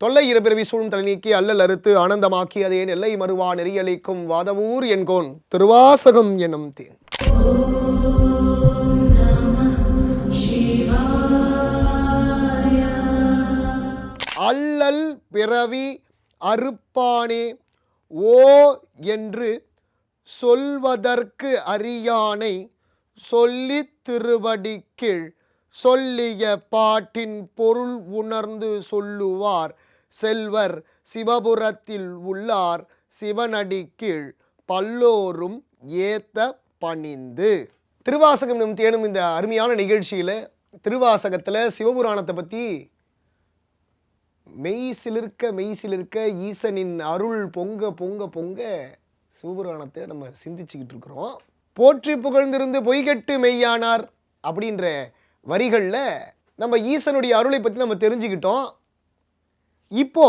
தொல்லை இரபிறவி சூழும் தலைநீக்கி அல்லல் அறுத்து ஆனந்தமாக்கி அதே நெல்லை மறுவா நெறியளிக்கும் வாதவூர் என்கோன் திருவாசகம் எனும் தேன். அல்லல் பிறவி அறுப்பானே ஓ என்று சொல்வதற்கு அறியானை சொல்லி திருவடிக்கீழ் சொல்லிய பாட்டின் பொருள் உணர்ந்து சொல்லுவார். செல்வர் சிவபுரத்தில் உள்ளார் சிவனடிக்கீழ் பல்லோரும் ஏத்த பணிந்து. திருவாசகம் நம் தேனும் இந்த அருமையான நிகழ்ச்சியில் திருவாசகத்தில் சிவபுராணத்தை பற்றி மெய் சிலிர்க்க மெய் சிலிர்க்க ஈசனின் அருள் பொங்க பொங்க பொங்க சிவபுராணத்தை நம்ம சிந்திச்சுக்கிட்டு இருக்கிறோம். போற்றி புகழ்ந்திருந்து பொய்கட்டு மெய்யானார் அப்படின்ற வரிகளில் நம்ம ஈசனுடைய அருளை பற்றி நம்ம தெரிஞ்சுக்கிட்டோம். இப்போ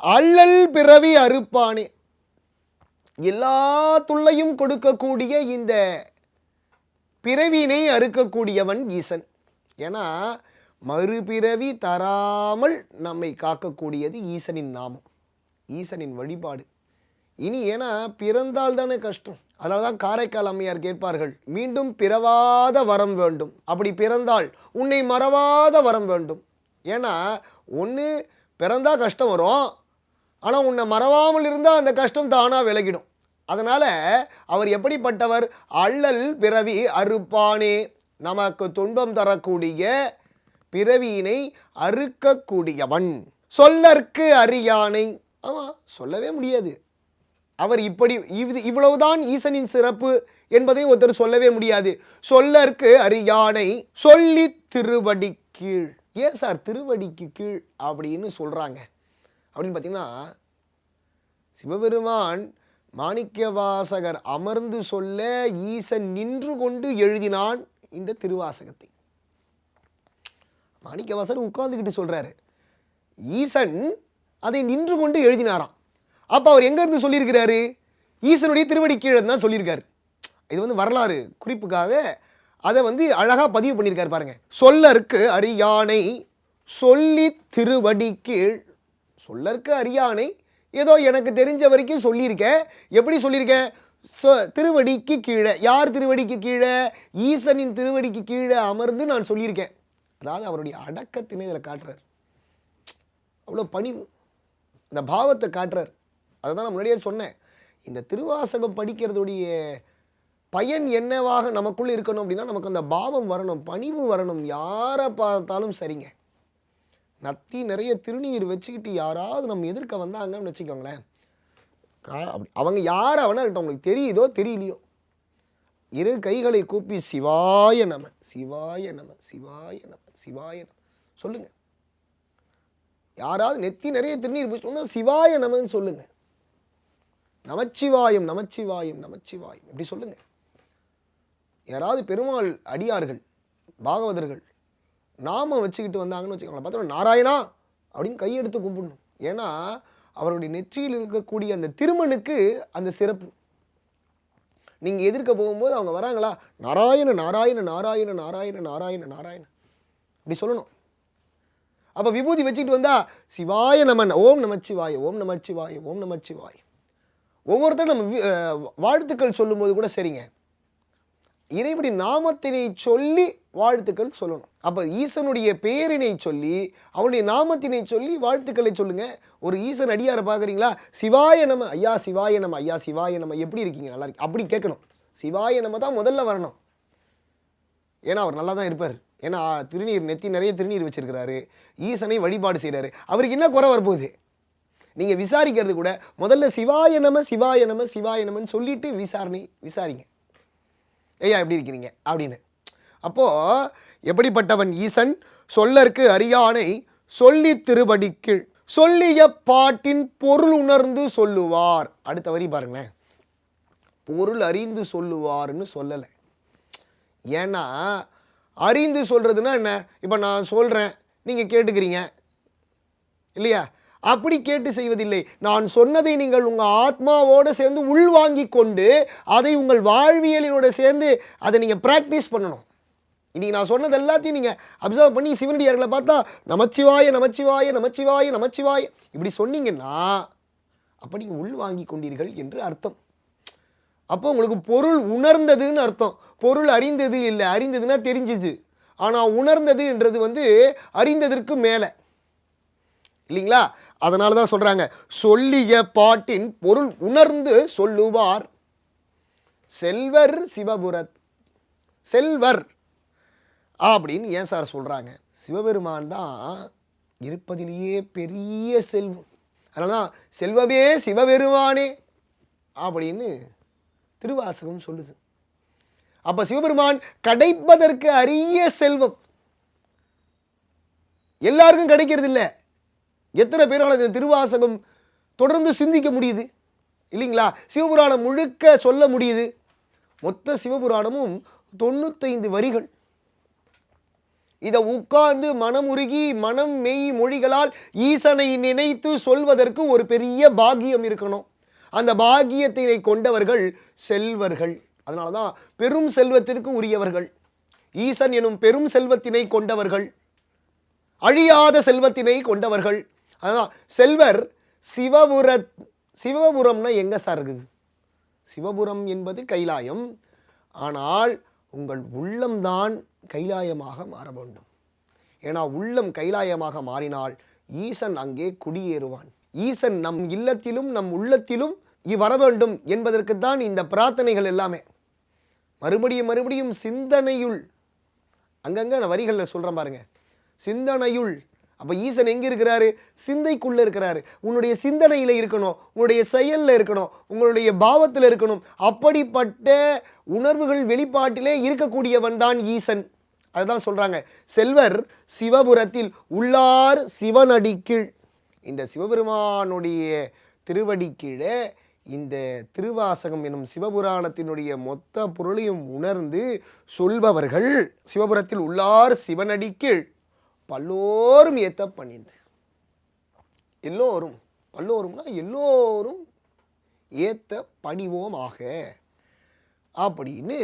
அல்லல் பிறவி அறுப்பானே. எல்லா துள்ளையும் கொடுக்கக்கூடிய இந்த பிறவினை அறுக்கக்கூடியவன் ஈசன். ஏன்னா மறுபிறவி தராமல் நம்மை காக்கக்கூடியது ஈசனின் நாமம். ஈசனின் வழிபாடு. இனி ஏன்னா பிறந்தால் தானே கஷ்டம். அதனால தான் காரைக்கால் அம்மையார் கேட்பார்கள் மீண்டும் பிறவாத வரம் வேண்டும். அப்படி பிறந்தால் உன்னை மறவாத வரம் வேண்டும். ஏன்னா ஒன்று பிறந்தால் கஷ்டம் வரும். ஆனால் உன்னை மறவாமல் இருந்தால் அந்த கஷ்டம் தானாக விலகிடும். அதனால் அவர் எப்படிப்பட்டவர்? அள்ளல் பிறவி அறுப்பானே. நமக்கு துன்பம் தரக்கூடிய பிறவியினை அறுக்கக்கூடியவன். சொல்லற்கு அறியானை. ஆமாம் சொல்லவே முடியாது. அவர் இப்படி இது இவ்வளவுதான் ஈசனின் சிறப்பு என்பதை ஒருத்தர் சொல்லவே முடியாது. சொல்லற்கு அறியானை சொல்லி திருவடி கீழ். ஏன் சார் திருவடிக்கு கீழ் அப்படின்னு சொல்கிறாங்க அப்படின்னு பார்த்தீங்கன்னா சிவபெருமான் மாணிக்கவாசகர் அமர்ந்து சொல்ல ஈசன் நின்று கொண்டு எழுதினான் இந்த திருவாசகத்தை. மாணிக்கவாசகர் உட்கார்ந்துக்கிட்டு சொல்றாரு. ஈசன் அதை நின்று கொண்டு எழுதினாராம். அப்போ அவர் எங்கேருந்து சொல்லியிருக்கிறாரு? ஈசனுடைய திருவடி கீழே தான் சொல்லியிருக்காரு. இது வந்து வரலாறு. குறிப்புக்காக அதை வந்து அழகாக பதிவு பண்ணியிருக்காரு பாருங்க. சொல்லற்கு அரியானை சொல்லி திருவடி கீழ். சொல்லற்கு அரியானை? ஏதோ எனக்கு தெரிஞ்ச வரைக்கும் சொல்லியிருக்கேன் எப்படி சொல்லியிருக்கேன் சொ திருவடிக்கு கீழே. யார் திருவடிக்கு கீழே? ஈசனின் திருவடிக்கு கீழே அமர்ந்து நான் சொல்லியிருக்கேன். அதாவது அவருடைய அடக்கத்தினை இதில் காட்டுறார். அவ்வளோ பணிவு. இந்த பாவத்தை காட்டுறார். அதை தான் நான் முன்னாடியே சொன்னேன். இந்த திருவாசகம் படிக்கிறதுடைய பயன் என்னவாக நமக்குள்ளே இருக்கணும் அப்படின்னா நமக்கு அந்த பாவம் வரணும் பணிவு வரணும். யாரை பார்த்தாலும் சரிங்க. நத்தி நிறைய திருநீர் வச்சுக்கிட்டு யாராவது நம்ம எதிர்க்க வந்தாங்கன்னு வச்சுக்கோங்களேன். அப்படி அவங்க யார் அவனா இருக்கட்டும் அவங்களுக்கு தெரியுதோ தெரியலையோ. இரு கைகளை கூப்பி சிவாய நம சிவாய நம சிவாய நம சிவாய நம. சொல்லுங்க. யாராவது நெத்தி நிறைய திருநீர் பிடிச்சோம்னா சிவாய நமன்னு சொல்லுங்க. நமச்சிவாயம் நமச்சிவாயம் நமச்சிவாயம். இப்படி சொல்லுங்கள் யாராவது பெருமாள் அடியார்கள் பாகவதர்கள் நாம வச்சுக்கிட்டு வந்தாங்கன்னு வச்சுக்கோங்களேன். பார்த்தோம் நாராயணா அப்படின்னு கையெடுத்து கும்பிடணும். ஏன்னா அவருடைய நெற்றியில் இருக்கக்கூடிய அந்த திருமணுக்கு அந்த சிறப்பு. நீங்க எதிர்க்க போகும்போது அவங்க வராங்களா? நாராயண நாராயண நாராயண நாராயண நாராயண நாராயண. இப்படி சொல்லணும். அப்ப விபூதி வச்சுக்கிட்டு வந்தா சிவாய நமன் ஓம் நமச்சிவாய ஓம் நமச்சிவாய ஓம் நமச்சிவாய. ஒவ்வொருத்தரும் நம்ம வி- வாழ்த்துக்கள் சொல்லும்போது கூட சரிங்க. இறைவனுடைய நாமத்தினை சொல்லி வாழ்த்துக்கள் சொல்லணும். அப்போ ஈசனுடைய பெயரினை சொல்லி அவனுடைய நாமத்தினை சொல்லி வாழ்த்துக்களை சொல்லுங்க. ஒரு ஈசன் அடியாரை பார்க்குறீங்களா? சிவாய நம ஐயா சிவாய நம ஐயா சிவாய நம. எப்படி இருக்கீங்க? நல்லா இருக்கு அப்படி கேட்கணும். சிவாய நம தான் முதல்ல வரணும். ஏன்னா அவர் நல்லா தான் இருப்பார். ஏன்னா திருநீர் நெத்தி நிறைய திருநீர் வச்சிருக்கிறாரு. ஈசனை வழிபாடு செய்கிறாரு அவருக்கு என்ன குறை வரப்போகுது? நீங்கள் விசாரிக்கிறது கூட முதல்ல சிவாய நம சிவாய நம சிவாய நமன்னு சொல்லிட்டு விசாரணை விசாரிங்க. ஐயா எப்படி இருக்கிறீங்க? அப்படின்னு. அப்போது எப்படிப்பட்டவன் ஈசன்? சொல்லற்கு அறியானை சொல்லி திருவடிக்கீழ் சொல்லிய பாட்டின் பொருள் உணர்ந்து சொல்லுவார். அடுத்த வரி பாருங்களேன். பொருள் அறிந்து சொல்லுவார்னு சொல்லலை. ஏன்னா அறிந்து சொல்கிறதுனா என்ன? இப்போ நான் சொல்கிறேன் நீங்கள் கேட்டுக்கிறீங்க. இல்லையா? அப்படி கேட்டு செய்வதில்லை. நான் சொன்னதை நீங்கள் உங்கள் ஆத்மாவோடு சேர்ந்து உள்வாங்கி கொண்டு அதை உங்கள் வாழ்வியலினோட சேர்ந்து அதை நீங்கள் ப்ராக்டிஸ் பண்ணணும். இன்னைக்கு நான் சொன்னது எல்லாத்தையும் நீங்கள் அப்சர்வ் பண்ணி சிவனடியார்களை பார்த்தா நமச்சிவாய நமச்சிவாய நமச்சிவாய நமச்சிவாய. இப்படி சொன்னீங்கன்னா அப்போ நீங்கள் கொண்டீர்கள் என்று அர்த்தம். அப்போ உங்களுக்கு பொருள் உணர்ந்ததுன்னு அர்த்தம். பொருள் அறிந்தது இல்லை அறிந்ததுன்னா தெரிஞ்சுது. ஆனால் உணர்ந்தது என்றது வந்து அறிந்ததற்கு மேலே. இல்லைங்களா? அதனால தான் சொல்கிறாங்க சொல்லிய பாட்டின் பொருள் உணர்ந்து சொல்லுவார். செல்வர் சிவபுரத் செல்வர் அப்படின்னு ஏன் சார் சொல்கிறாங்க சிவபெருமான் தான் இருப்பதிலேயே பெரிய செல்வம். அதனால தான் செல்வமே சிவபெருமானே அப்படின்னு திருவாசகம் சொல்லுது. அப்போ சிவபெருமான் கிடைப்பதற்கு அரிய செல்வம். எல்லாருக்கும் கிடைக்கிறது இல்லை எத்தனை பேரால் இந்த திருவாசகம் தொடர்ந்து சிந்திக்க முடியுது? இல்லைங்களா? சிவபுராணம் முழுக்க சொல்ல முடியுது. மொத்த சிவபுராணமும் தொண்ணூத்தைந்து வரிகள். இதை உட்கார்ந்து மனமுருகி மனம் மெய் மொழிகளால் ஈசனை நினைத்து சொல்வதற்கு ஒரு பெரிய பாகியம் இருக்கணும். அந்த பாகியத்தினை கொண்டவர்கள் செல்வர்கள். அதனால தான் பெரும் செல்வத்திற்கு உரியவர்கள். ஈசன் எனும் பெரும் செல்வத்தினை கொண்டவர்கள். அழியாத செல்வத்தினை கொண்டவர்கள். அதான் செல்வர் சிவபுர சிவபுரம்னா எங்கே சார் இருக்குது? சிவபுரம் என்பது கைலாயம். ஆனால் உங்கள் உள்ளம்தான் கைலாயமாக மாற வேண்டும். ஏன்னா உள்ளம் கைலாயமாக மாறினால் ஈசன் அங்கே குடியேறுவான். ஈசன் நம் இல்லத்திலும் நம் உள்ளத்திலும் வர வேண்டும் என்பதற்குத்தான் இந்த பிரார்த்தனைகள் எல்லாமே. மறுபடியும் மறுபடியும் சிந்தனையுள் அங்கங்கே நான் வரிகளில் சொல்கிறேன் பாருங்க. சிந்தனையுள் அப்போ ஈசன் எங்கே இருக்கிறாரு? சிந்தைக்குள்ளே இருக்கிறாரு. உன்னுடைய சிந்தனையில் இருக்கணும். உன்னுடைய செயலில் இருக்கணும். உங்களுடைய பாவத்தில் இருக்கணும். அப்படிப்பட்ட உணர்வுகள் வெளிப்பாட்டிலே இருக்கக்கூடியவன் தான் ஈசன். அதுதான் சொல்கிறாங்க செல்வர் சிவபுரத்தில் உள்ளார் சிவனடிக்கீழ் இந்த சிவபெருமானுடைய திருவடி கீழே இந்த திருவாசகம் எனும் சிவபுராணத்தினுடைய மொத்த பொருளையும் உணர்ந்து சொல்பவர்கள் சிவபுரத்தில் உள்ளார் சிவனடிக்கீழ் பல்லோரும் ஏத்த பணிந்து எல்லோரும் பல்லோரும்னா எல்லோரும் ஏத்த பணிவோமாக அப்படின்னு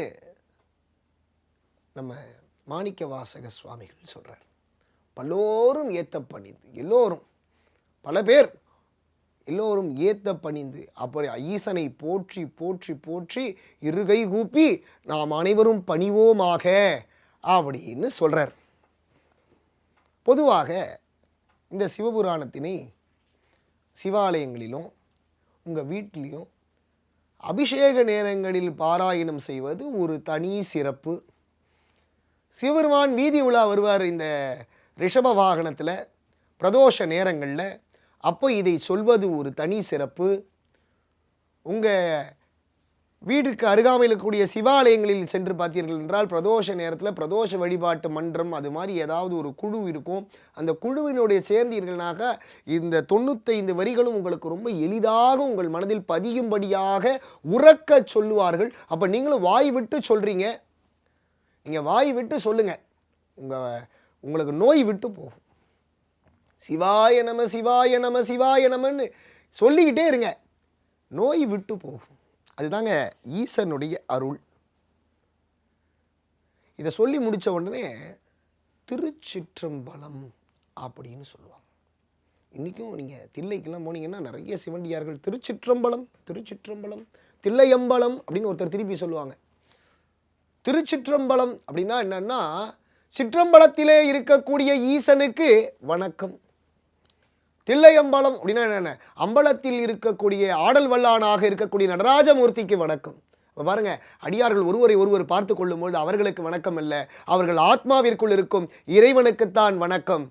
நம்ம மாணிக்க வாசக சுவாமிகள் சொல்கிறார் பல்லோரும் ஏத்த பணிந்து எல்லோரும் பல பேர் எல்லோரும் ஏத்த பணிந்து அப்படி ஈசனை போற்றி போற்றி போற்றி இருகை கூப்பி நாம் அனைவரும் பணிவோமாக அப்படின்னு சொல்கிறார் பொதுவாக இந்த சிவபுராணத்தினை சிவாலயங்களிலும் உங்கள் வீட்டிலையும் அபிஷேக நேரங்களில் பாராயணம் செய்வது ஒரு தனி சிறப்பு. சிவபெருமான் வீதி உலா வருவார் இந்த ரிஷப வாகனத்தில் பிரதோஷ நேரங்களில். அப்போ இதை சொல்வது ஒரு தனி சிறப்பு. உங்கள் வீட்டுக்கு அருகாமையில் இருக்கக்கூடிய சிவாலயங்களில் சென்று பார்த்தீர்கள் என்றால் பிரதோஷ நேரத்தில் பிரதோஷ வழிபாட்டு மன்றம் அது மாதிரி ஏதாவது ஒரு குழு இருக்கும். அந்த குழுவினுடைய சேர்ந்தீர்கள்னாக இந்த தொண்ணூத்தைந்து வரிகளும் உங்களுக்கு ரொம்ப எளிதாக உங்கள் மனதில் பதியும்படியாக உறக்க சொல்லுவார்கள். அப்போ நீங்களும் வாய் விட்டு சொல்கிறீங்க நீங்கள் வாய் விட்டு சொல்லுங்கள் உங்கள் உங்களுக்கு நோய் விட்டு போகும். சிவாய நம சிவாய நம சிவாய நமன்னு சொல்லிக்கிட்டே இருங்க. நோய் விட்டு போகும். அதுதாங்க ஈசனுடைய அருள். இதை சொல்லி முடித்த உடனே திருச்சிற்றம்பலம் அப்படின்னு சொல்லுவாங்க. இன்றைக்கும் நீங்கள் தில்லைக்கெல்லாம் போனீங்கன்னா நிறைய சிவண்டியார்கள் திருச்சிற்றம்பலம் திருச்சிற்றம்பலம் தில்லையம்பலம் அப்படின்னு ஒருத்தர் திருப்பி சொல்லுவாங்க. திருச்சிற்றம்பலம் அப்படின்னா என்னென்னா சிற்றம்பலத்திலே இருக்கக்கூடிய ஈசனுக்கு வணக்கம். தில்லையம்பலம் அப்படின்னா என்னென்ன? அம்பலத்தில் இருக்கக்கூடிய ஆடல் வல்லானாக இருக்கக்கூடிய நடராஜமூர்த்திக்கு வணக்கம். இப்போ பாருங்க அடியார்கள் ஒருவரை ஒருவர் பார்த்து கொள்ளும்போது அவர்களுக்கு வணக்கம் அல்ல அவர்கள் ஆத்மாவிற்குள் இருக்கும் இறைவனுக்குத்தான் வணக்கம்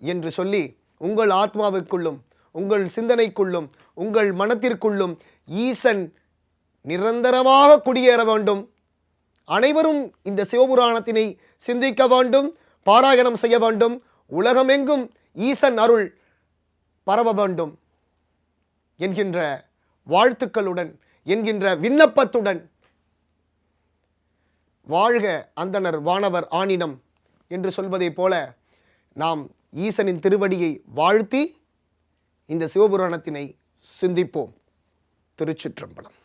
என்று சொல்லி உங்கள் ஆத்மாவுக்குள்ளும் உங்கள் சிந்தனைக்குள்ளும் உங்கள் மனத்திற்குள்ளும் ஈசன் நிரந்தரமாக குடியேற வேண்டும். அனைவரும் இந்த சிவபுராணத்தினை சிந்திக்க வேண்டும் பாராயணம் செய்ய வேண்டும். உலகமெங்கும் ஈசன் அருள் பரவ வேண்டும் என்கின்ற வாழ்த்துக்களுடன் என்கின்ற விண்ணப்பத்துடன் வாழ்க அந்தணர் வானவர் ஆனினம் என்று சொல்வதைப் போல நாம் ஈசனின் திருவடியை வாழ்த்தி இந்த சிவபுராணத்தினை சிந்திப்போம். திருச்சிற்றம்பலம்.